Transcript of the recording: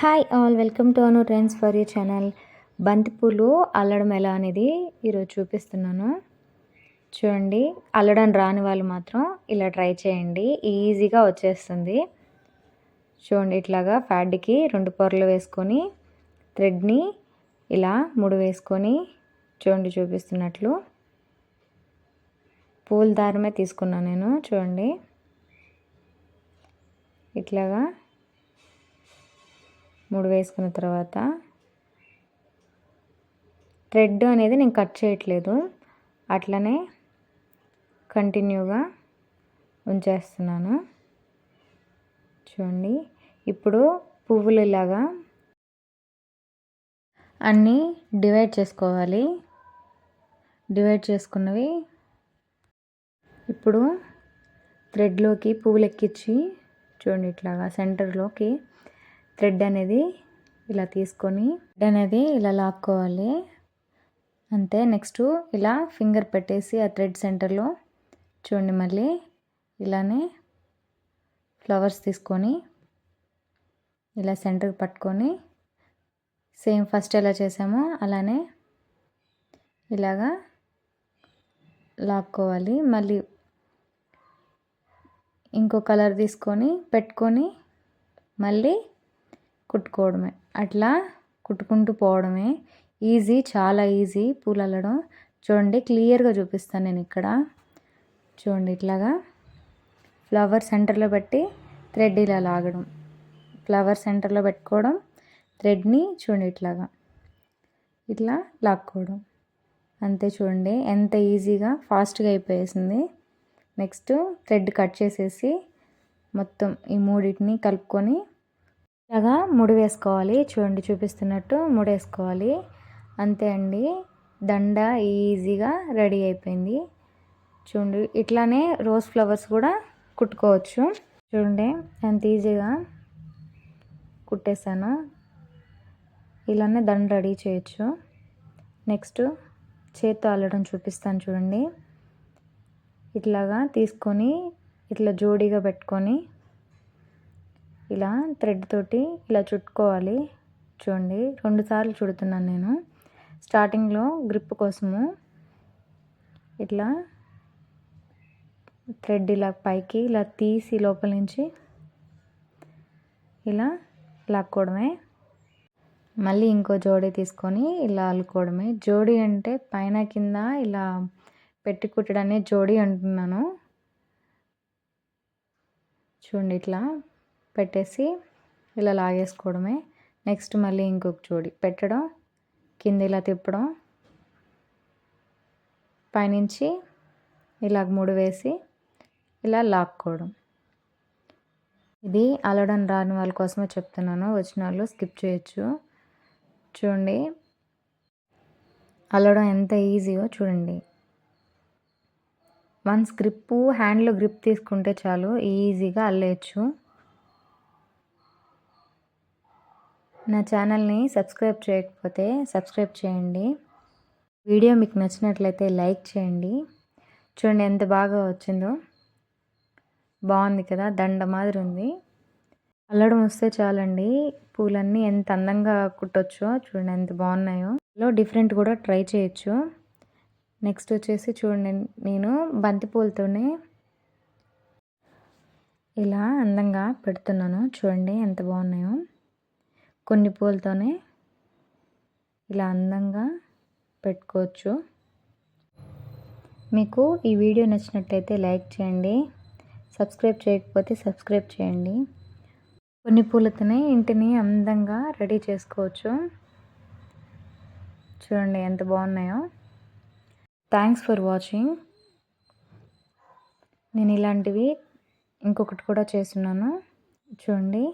Hi all welcome to Anu trends for you channel బంతిపూలు అల్లడం ఎలా అనేది ఈరోజు చూపిస్తున్నాను. చూడండి అల్లడం రాని వాళ్ళు మాత్రం ఇలా ట్రై చేయండి. ఈజీగా వచ్చేస్తుంది. చూడండి ఇట్లాగా ఫ్యాడ్కి రెండు పొరలు వేసుకొని థ్రెడ్ని ఇలా ముడి వేసుకొని చూడండి చూపిస్తున్నట్లు. పూల దారమే తీసుకున్నాను నేను చూడండి. ఇట్లాగా మూడు వేసుకున్న తర్వాత థ్రెడ్ అనేది నేను కట్ చేయట్లేదు. అట్లనే కంటిన్యూగా ఉంచేస్తున్నాను. చూడండి. ఇప్పుడు పువ్వులు ఇలాగా అన్నీ డివైడ్ చేసుకోవాలి. డివైడ్ చేసుకున్నవి ఇప్పుడు థ్రెడ్లోకి పువ్వులు ఎక్కించి చూడండి ఇట్లాగా సెంటర్లోకి థ్రెడ్ అనేది ఇలా తీసుకొని థ్రెడ్ అనేది ఇలా లాక్కోవాలి. అంతే నెక్స్ట్ ఇలా ఫింగర్ పెట్టేసి ఆ థ్రెడ్ సెంటర్లో చూడండి మళ్ళీ ఇలానే ఫ్లవర్స్ తీసుకొని ఇలా సెంటర్ పట్టుకొని సేమ్ ఫస్ట్ ఎలా చేసామో అలానే ఇలాగా లాక్కోవాలి. మళ్ళీ ఇంకో కలర్ తీసుకొని పెట్టుకొని మళ్ళీ కుట్టుకోవడమే. అట్లా కుట్టుకుంటూ పోవడమే ఈజీ చాలా ఈజీ పూలు అల్లడం చూడండి క్లియర్గా చూపిస్తాను నేను ఇక్కడ. చూడండి ఇట్లాగా ఫ్లవర్ సెంటర్లో పెట్టి థ్రెడ్ ఇలా లాగడం. ఫ్లవర్ సెంటర్లో పెట్టుకోవడం థ్రెడ్ని చూడండి ఇట్లాగా. ఇట్లా లాక్కోవడం. అంతే చూడండి ఎంత ఈజీగా ఫాస్ట్గా అయిపోయేసింది. నెక్స్ట్ థ్రెడ్ కట్ చేసేసి మొత్తం ఈ మూడింటిని కలుపుకొని ఇలాగా ముడి వేసుకోవాలి. చూడండి చూపిస్తున్నట్టు ముడి వేసుకోవాలి. అంతే అండి. దండ ఈజీగా రెడీ అయిపోయింది. చూడండి ఇట్లానే రోజ్ ఫ్లవర్స్ కూడా కుట్టుకోవచ్చు. చూడండి ఎంత ఈజీగా కుట్టేశాను. ఇలానే దండ రెడీ చేయొచ్చు. నెక్స్ట్ చేత్తో అల్లడం చూపిస్తాను చూడండి. ఇట్లాగా తీసుకొని ఇట్లా జోడీగా పెట్టుకొని ఇలా థ్రెడ్ తోటి ఇలా చుట్టుకోవాలి. చూడండి రెండు సార్లు చుడుతున్నాను నేను. స్టార్టింగ్లో గ్రిప్ కోసము ఇట్లా థ్రెడ్ ఇలా పైకి ఇలా తీసి లోపల నుంచి ఇలా లాక్కోవడమే. మళ్ళీ ఇంకో జోడీ తీసుకొని ఇలా అల్లుకోవడమే. జోడీ అంటే పైన కింద ఇలా పెట్టి కుట్టడాన్ని జోడీ అంటున్నాను. చూడండి ఇట్లా పెట్టేసి ఇలా లాగేసుకోవడమే. నెక్స్ట్ మళ్ళీ ఇంకొక జోడి పెట్టడం కింద ఇలా తిప్పడం పైనుంచి ఇలా మూడు వేసి ఇలా లాక్కోవడం. ఇది అలడం రాని వాళ్ళ కోసమే చెప్తున్నాను వచ్చిన వాళ్ళు స్కిప్ చేయొచ్చు. చూడండి అల్లడం ఎంత ఈజీయో చూడండి. వన్స్ గ్రిప్పు హ్యాండ్లో గ్రిప్ తీసుకుంటే చాలు ఈజీగా అల్లేయచ్చు. నా ఛానల్ని సబ్స్క్రైబ్ చేయకపోతే సబ్స్క్రైబ్ చేయండి. వీడియో మీకు నచ్చినట్లయితే లైక్ చేయండి. చూడండి ఎంత బాగా వచ్చిందో. బాగుంది కదా దండ మాదిరి ఉంది. అల్లడం వస్తే చాలండి పూలన్నీ ఎంత అందంగా కుట్టొచ్చో చూడండి ఎంత బాగున్నాయో. లో డిఫరెంట్ కూడా ట్రై చేయొచ్చు. నెక్స్ట్ వచ్చేసి చూడండి నేను బంతి పూలతోనే ఇలా అందంగా పెడుతున్నాను. చూడండి ఎంత బాగున్నాయో. కొన్ని పూలతోనే ఇలా అందంగా పెట్టుకోవచ్చు. మీకు ఈ వీడియో నచ్చినట్లయితే లైక్ చేయండి సబ్స్క్రైబ్ చేయకపోతే సబ్స్క్రైబ్ చేయండి. కొన్ని పూలతోనే ఇంటిని అందంగా రెడీ చేసుకోవచ్చు. చూడండి ఎంత బాగున్నాయో. థ్యాంక్స్ ఫర్ వాచింగ్ నేను ఇలాంటివి ఇంకొకటి కూడా చేస్తున్నాను. చూడండి.